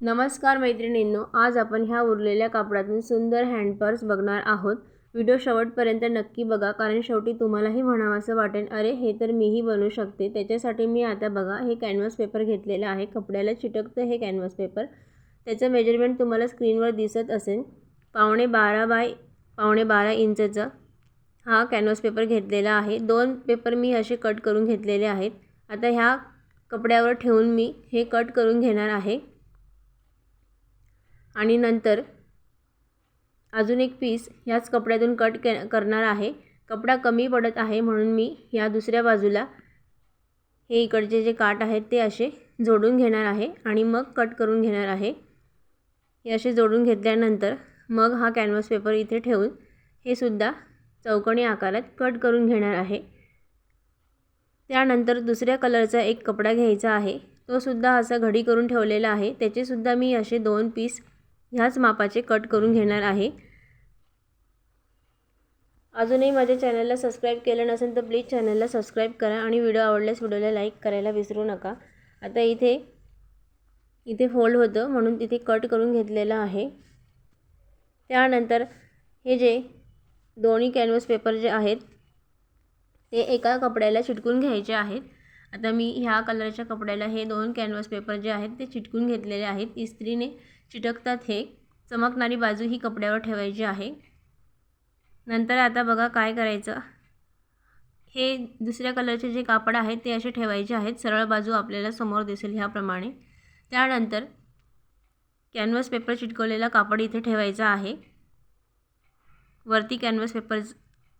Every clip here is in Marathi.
नमस्कार मैत्रिणींनो आज आपण ह्या उरलेल्या कापडातून सुंदर हँडपर्स बघणार आहोत. व्हिडिओ शेवटपर्यंत नक्की बघा कारण शेवटी तुम्हालाही म्हणावंसं वाटेल अरे हे तर मीही बनवू शकते. त्याच्यासाठी मी आता बघा हे कॅनव्हास पेपर घेतलेलं आहे. कपड्याला चिटकतं हे कॅनव्हास पेपर त्याचं मेजरमेंट तुम्हाला स्क्रीनवर दिसत असेल. पावणे बारा बाय पावणे बारा इंचचं हा कॅनव्हास पेपर घेतलेला आहे. दोन पेपर मी असे कट करून घेतलेले आहेत. आता ह्या कपड्यावर ठेवून मी हे कट करून घेणार आहे. आणि नंतर अजून एक पीस ह्याच कपड्यातून कट के करणार आहे. कपडा कमी पडत आहे म्हणून मी ह्या दुसऱ्या बाजूला हे इकडचे जे काठ आहेत ते असे जोडून घेणार आहे आणि मग कट करून घेणार आहे. हे असे जोडून घेतल्यानंतर मग हा कॅनव्हास पेपर इथे ठेवून हे सुद्धा चौकणी आकारात कट करून घेणार आहे. त्यानंतर दुसऱ्या कलरचा एक कपडा घ्यायचा आहे. तो सुद्धा असा घडी करून ठेवलेला आहे. त्याचेसुद्धा मी असे दोन पीस ह्याच मापाचे कट करून घेणार आहे. अजूनही माझ्या चॅनलला सबस्क्राईब केलं नसेल तर प्लीज चॅनलला सबस्क्राईब करा आणि व्हिडिओ आवडल्यास व्हिडिओला लाईक करायला विसरू नका. आता इथे इथे फोल्ड होतं म्हणून तिथे कट करून घेतलेलं आहे. त्यानंतर हे जे दोन्ही कॅनव्हस पेपर जे आहेत ते एका कपड्याला चिटकून घ्यायचे आहेत. आता मी ह्या कलरच्या कपड्याला हे दोन कॅनव्हास पेपर जे आहेत ते चिटकून घेतलेले आहेत. इस्त्रीने चिटकतात हे. चमकणारी बाजू ही कपड्यावर ठेवायची आहे. नंतर आता बघा काय करायचं. हे दुसऱ्या कलरचे जे कापड आहेत ते असे ठेवायचे आहेत. सरळ बाजू आपल्याला समोर दिसेल ह्याप्रमाणे. त्यानंतर कॅनव्हास पेपर चिटकवलेला कापड इथे ठेवायचा आहे. वरती कॅनव्हास पेपर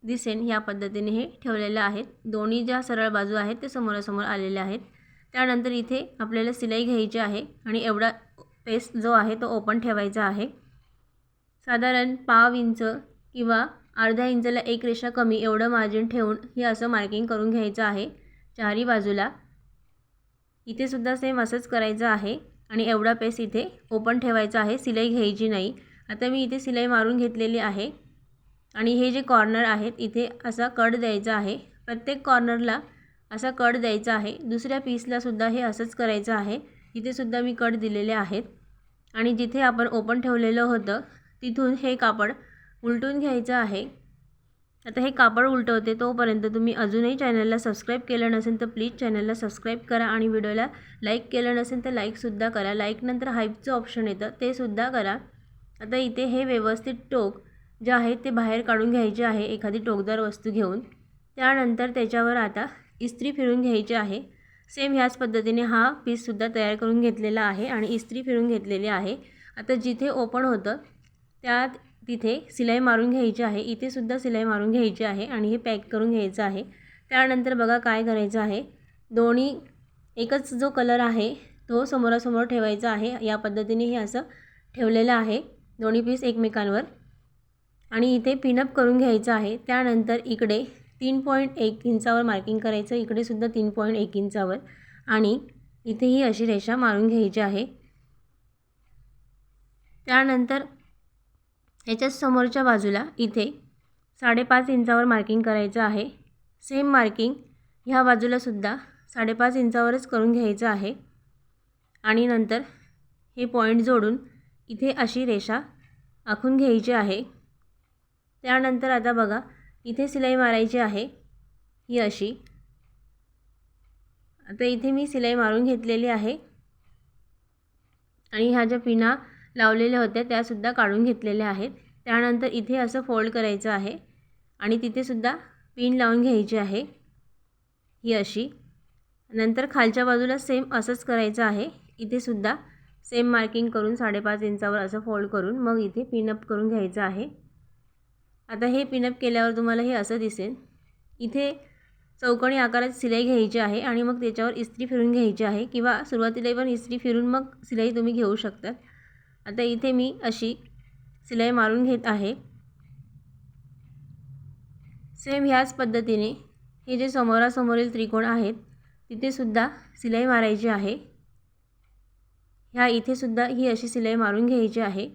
दिसेन ह्या पद्धतीने हे ठेवलेलं आहेत. दोन्ही ज्या सरळ बाजू आहेत ते समोरासमोर आलेले आहेत. त्यानंतर इथे आपल्याला सिलाई घ्यायची आहे आणि एवढा पेस्ट जो आहे तो ओपन ठेवायचा आहे. साधारण पाव इंच किंवा अर्ध्या इंचला एक रेषा कमी एवढं मार्जिन ठेवून हे असं मार्किंग करून घ्यायचं आहे चारही बाजूला. इथेसुद्धा सेम असंच करायचं आहे आणि एवढा पेस इथे ओपन ठेवायचा आहे. सिलाई घ्यायची नाही. आता मी इथे सिलाई मारून घेतलेली आहे. आणि हे जे कॉर्नर आहेत इथे असा कट द्यायचा आहे. प्रत्येक कॉर्नरला असा कट द्यायचा आहे. दुसऱ्या पीसलासुद्धा हे असंच करायचं आहे. इथेसुद्धा मी कट दिलेले आहेत. आणि जिथे आपण ओपन ठेवलेलं होतं तिथून हे कापड उलटून घ्यायचं आहे. आता हे कापड उलटवते तोपर्यंत तुम्ही अजूनही चॅनलला सबस्क्राईब केलं नसेल तर प्लीज चॅनलला सबस्क्राईब करा आणि व्हिडिओला लाईक केलं नसेल तर लाईकसुद्धा करा. लाईकनंतर हाईपचं ऑप्शन येतं ते सुद्धा करा. आता इथे हे व्यवस्थित टोक जे आहे ते बाहेर काढून घ्यायचे आहे एखादी टोकदार वस्तू घेऊन. त्यानंतर त्याच्यावर आता इस्त्री फिरून घ्यायची आहे. सेम ह्याच पद्धतीने हा पीससुद्धा तयार करून घेतलेला आहे आणि इस्त्री फिरून घेतलेली आहे. आता जिथे ओपन होतं त्यात तिथे सिलाई मारून घ्यायची आहे. इथेसुद्धा सिलाई मारून घ्यायची आहे आणि हे पॅक करून घ्यायचं आहे. त्यानंतर बघा काय करायचं आहे. दोन्ही एकच जो कलर आहे तो समोरासमोर ठेवायचा आहे. या पद्धतीने हे असं ठेवलेलं आहे. दोन्ही पीस एकमेकांवर. आणि इथे पिनअप करून घ्यायचं आहे. त्यानंतर इकडे तीन पॉईंट एक इंचावर मार्किंग करायचं. इकडेसुद्धा तीन पॉईंट एक इंचावर. आणि इथेही अशी रेषा मारून घ्यायची आहे. त्यानंतर याच्या समोरच्या बाजूला इथे साडेपाच इंचावर मार्किंग करायचं आहे. सेम मार्किंग ह्या बाजूलासुद्धा साडेपाच इंचावरच करून घ्यायचं आहे. आणि नंतर हे पॉईंट जोडून इथे अशी रेषा आखून घ्यायची आहे. त्यानंतर आता बघा इथे सिलाई मारायची आहे ही अशी. आता इथे मी सिलाई मारून घेतलेली आहे. आणि ह्या ज्या पिना लावलेल्या होत्या त्यासुद्धा काढून घेतलेल्या आहेत. त्यानंतर इथे असं फोल्ड करायचं आहे. आणि तिथेसुद्धा पिन लावून घ्यायची आहे ही अशी. नंतर खालच्या बाजूला सेम असंच करायचं आहे. इथेसुद्धा सेम मार्किंग करून साडेपाच इंचावर असं फोल्ड करून मग इथे पिनअप करून घ्यायचं आहे. आता हे पिनअप केल्यावर तुम्हाला हे असं दिसेल. इथे चौकोनी आकारात सिलाई घ्यायची आहे आणि मग त्याच्यावर इस्त्री फिरून घ्यायची आहे किंवा सुरुवातीला पण इस्त्री फिरून मग सिलाई तुम्ही घेऊ शकतात. आता इथे मी अशी सिलाई मारून घेत आहे. सेम ह्याच पद्धतीने हे जे समोरासमोरील त्रिकोण आहेत तिथेसुद्धा सिलाई मारायची आहे. ह्या इथेसुद्धा ही अशी सिलाई मारून घ्यायची आहे.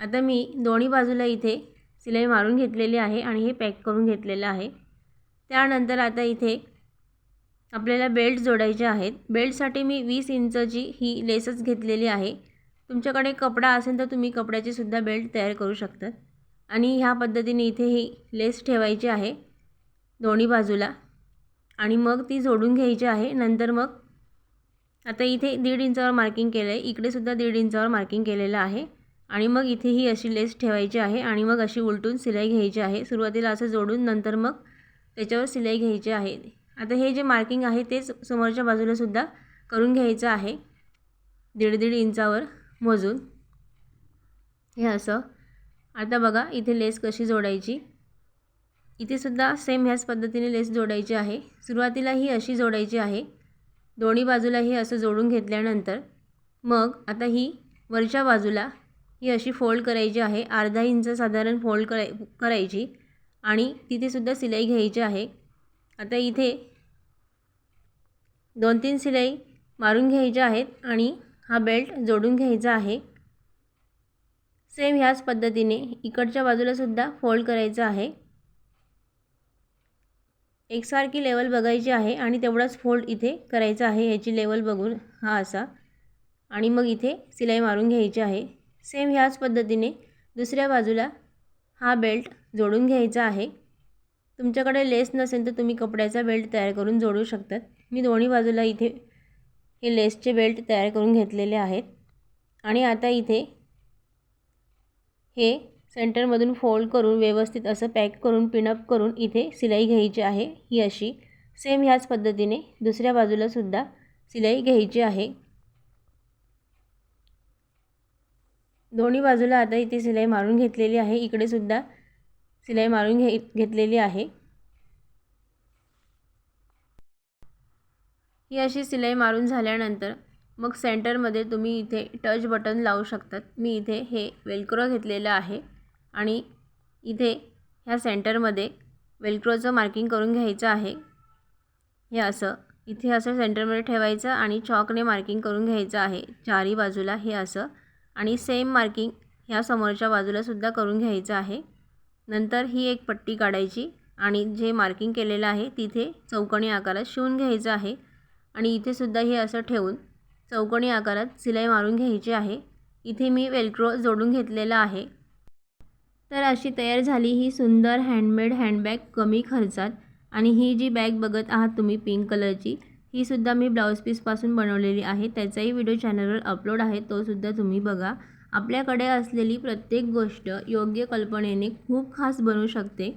आता मी दोन्ही बाजूला इथे सिलाई मारून घेतलेली आहे आणि हे पॅक करून घेतलेलं आहे. त्यानंतर आता इथे आपल्याला बेल्ट जोडायचे आहेत. बेल्टसाठी मी वीस इंचची ही लेसच घेतलेली आहे. तुमच्याकडे कपडा असेल तर तुम्ही कपड्याची सुद्धा बेल्ट तयार करू शकतात. आणि ह्या पद्धतीने इथे ही लेस ठेवायची आहे दोन्ही बाजूला. आणि मग ती जोडून घ्यायची आहे. नंतर मग आता इथे दीड इंचावर मार्किंग केलं आहे इकडे सुद्धा दीड इंचावर मार्किंग केलेलं आहे. आणि मग इथे ही अशी लेस ठेवायची आहे आणि मग अशी उलटून सिलाई घ्यायची आहे. सुरुवातीला असं जोडून नंतर मग त्याच्यावर सिलाई घ्यायची आहे. आता हे जे मार्किंग आहे तेच समोरच्या बाजूलासुद्धा करून घ्यायचं आहे. दीड दीड इंचावर मोजून. हे असं. आता बघा इथे लेस कशी जोडायची. इथे सुद्धा सेम ह्याच पद्धतीने लेस जोडायची आहे. सुरुवातीला ही अशी जोडायची आहे. दोन्ही बाजूलाही असं जोडून घेतल्यानंतर मग आता ही वरच्या बाजूला ही अशी फोल्ड करायची आहे. अर्धा इंच साधारण फोल्ड कराय करायची आणि तिथेसुद्धा सिलाई घ्यायची आहे. आता इथे दोन तीन सिलाई मारून घ्यायच्या आहेत आणि हा बेल्ट जोडून घ्यायचा आहे. सेम ह्याच पद्धतीने इकडच्या बाजूलासुद्धा फोल्ड करायचं आहे. एकसारखी लेवल बघायची आहे आणि तेवढाच फोल्ड इथे करायचा आहे. ह्याची लेवल बघून हा असा. आणि मग इथे सिलाई मारून घ्यायची आहे. सेम ह्याच पद्धतीने दुसऱ्या बाजूला हा बेल्ट जोडून घ्यायचा आहे. तुमच्याकडे लेस नसेल तर तुम्ही कपड्याचा बेल्ट तयार करून जोडू शकतात. मी दोन्ही बाजूला इथे हे लेसचे बेल्ट तयार करून घेतलेले आहेत. आणि आता इथे हे सेंटरमधून फोल्ड करून व्यवस्थित असं पॅक करून पिनअप करून इथे सिलाई घ्यायची आहे. ही अशी सेम ह्याच पद्धतीने दुसऱ्या बाजूलासुद्धा सिलाई घ्यायची आहे. दोन्ही बाजूला आता इथे सिलाई मारून घेतलेली आहे. इकडे सुद्धा सिलाई मारून घे घेतलेली आहे. ही अशी सिलाई मारून झाल्यानंतर मग सेंटरमध्ये तुम्ही इथे टच बटन लावू शकतात. मी इथे हे वेलक्रो घेतलेलं आहे आणि इथे ह्या सेंटरमध्ये वेलक्रोचं मार्किंग करून घ्यायचं आहे. हे असं इथे असं सेंटरमध्ये ठेवायचं आणि चॉकने मार्किंग करून घ्यायचं आहे. चारही बाजूला हे असं आणि सेम मार्किंग ह्या समोरच्या बाजूलासुद्धा करून घ्यायचं आहे. नंतर ही एक पट्टी काढायची आणि जे मार्किंग केलेलं आहे तिथे चौकणी आकारात शिवून घ्यायचं आहे. आणि इथेसुद्धा हे असं ठेवून चौकणी आकारात सिलाई मारून घ्यायची आहे. इथे मी वेलक्रो जोडून घेतलेलं आहे. तर अशी तयार झाली ही सुंदर हँडमेड हँडबॅग कमी खर्चात. आणि ही जी बॅग बघत आहात तुम्ही पिंक कलरची ही सुद्धा मी ब्लाऊज पीसपासून बनवलेली आहे. त्याचाही व्हिडिओ चॅनलवर अपलोड आहे. तोसुद्धा तुम्ही बघा. आपल्याकडे असलेली प्रत्येक गोष्ट योग्य कल्पनेने खूप खास बनू शकते.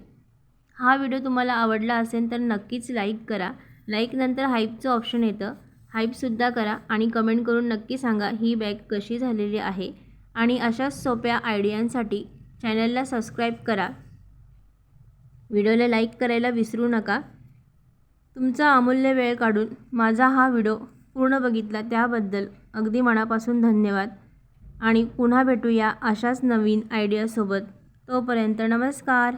हा व्हिडिओ तुम्हाला आवडला असेल तर नक्कीच लाईक करा. लाईकनंतर हाईपचं ऑप्शन येतं. हाईपसुद्धा करा आणि कमेंट करून नक्की सांगा ही बॅग कशी झालेली आहे. आणि अशाच सोप्या आयडियांसाठी चॅनलला सबस्क्राईब करा. व्हिडिओला लाईक करायला विसरू नका. तुमचा अमूल्य वेळ काढून माझा हा व्हिडिओ पूर्ण बघितला त्याबद्दल अगदी मनापासून धन्यवाद. आणि पुन्हा भेटूया अशाच नवीन आयडियासोबत. तोपर्यंत नमस्कार.